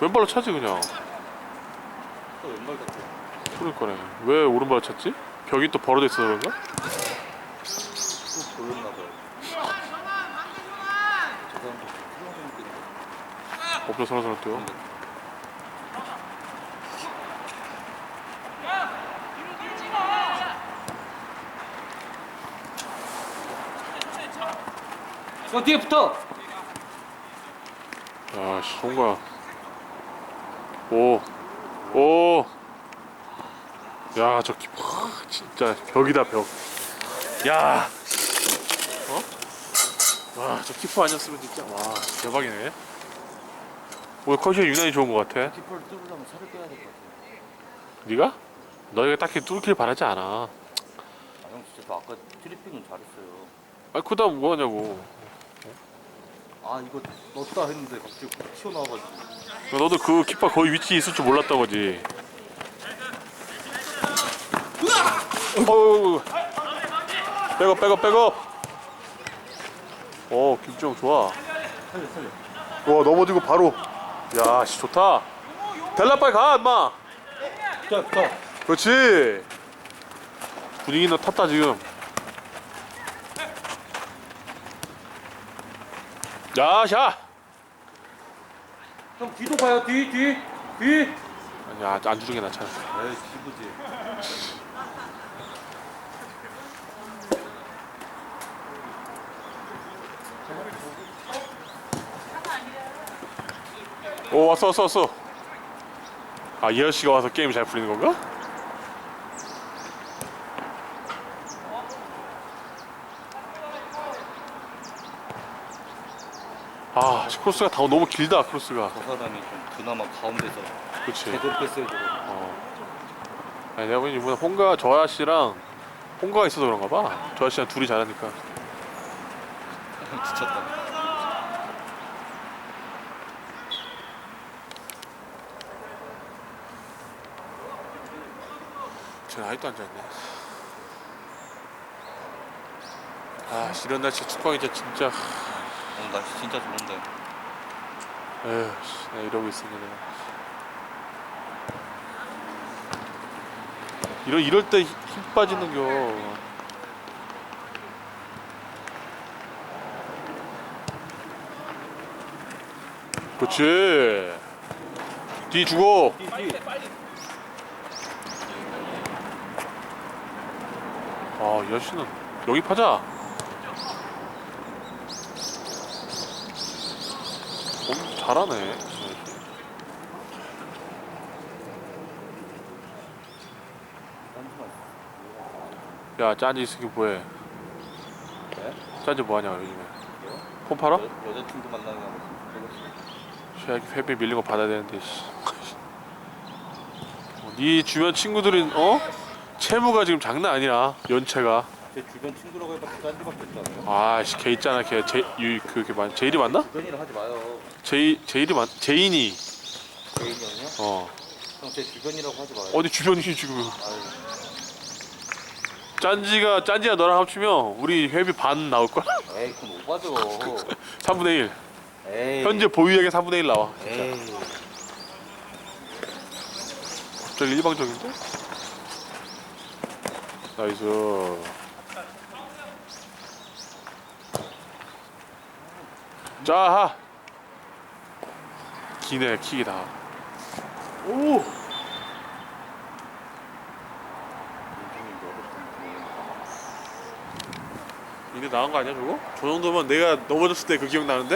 왼발로 차지 그냥 또 왼발 같아. 그러니까네 왜 오른발로 찼지? 벽이 또 벌어져 있어서 그런가? 또 돌렸나 봐요. 저 사람도 필요한 거 없어 서너 사람 또요 어 뒤에 붙어. 아씨 송가 오 오. 야, 저 기, 와, 진짜 벽이다 벽. 야, 어? 와, 저 키퍼 아니었으면 진짜 와 대박이네. 오늘 컨디션 유난히 좋은 것 같아. 키퍼를 뚫으려면 살을 빼야 될 것 같아. 네가? 너희가 딱히 뚫길 바라지 않아. 아 형 진짜 저 아까 트리핑은 잘했어요. 아니 그다음 뭐 하냐고. 아 이거 넣었다 했는데 갑자기 튀어나와가지고. 너도 그 키퍼 거기 위치에 있을 줄 몰랐던 거지. 어우. 백업 백업 백업. 어 김정 좋아. 와 넘어지고 바로. 야씨 좋다. 델라 빨리 가 인마. 자 붙어. 그렇지. 분위기는 탔다 지금. 야 샤. 형 뒤도 봐요 뒤 뒤. 뒤. 아니야 안 주는 게 낫잖아. 에이 기부지. 오 왔어 왔어 왔어 아 이현 씨가 와서 게임 잘 풀리는 건가? 아 크로스가 다 너무 길다 크로스가 저 사람이 좀 그나마 가운데서 그렇지 제대로 뺐어야 되고. 어. 아니 내가 보니 이번에 홍가 저 아씨랑 홍가가 있어서 그런가 봐저 아씨랑 둘이 잘하니까 지쳤다. 쟤는 아직도 앉아있네 아 이런 날씨 축구하기 진짜 진짜 오늘 날씨 진짜 좋은데. 에휴 씨, 나 이러고 있으니 내가 이럴, 이럴 때 힘 빠지는 겨 그렇지 뒤 주고 뒤 뒤. 아이 아씨는 여기 파자 잘하네 야 짠지 이 새끼 뭐해 네? 짠지 뭐하냐 요즘에 폰 팔아? 여, 여자친구 만나는 거 쉐야기 회비 밀린 거 받아야 되는데 씨. 어, 네 주변 친구들은 어? 채무가 지금 장난 아니야 연체가 제 주변 친구라고 해봤자 딴지밖에 없잖아요. 아씨 걔 있잖아 걔 제 유그걔 맞 제일이 맞나? 주변이라 하지 마요. 제이 제일이 맞 제인이 개인이 형이요? 어형제 주변이라고 하지 마요. 어디 주변이 지금 아유, 짠지가 짠지가 너랑 합치면 우리 회비 반 나올 거야 에이 그건 오바죠. 3분의 1 에이. 현재 보유액의 3분의 1 나와 에이. 갑자기 일방적인데? 나이스 자하 기네 킥이다 오 이게 나간 거 아니야 저거? 저 정도면 내가 넘어졌을 때 그 기억 나는데?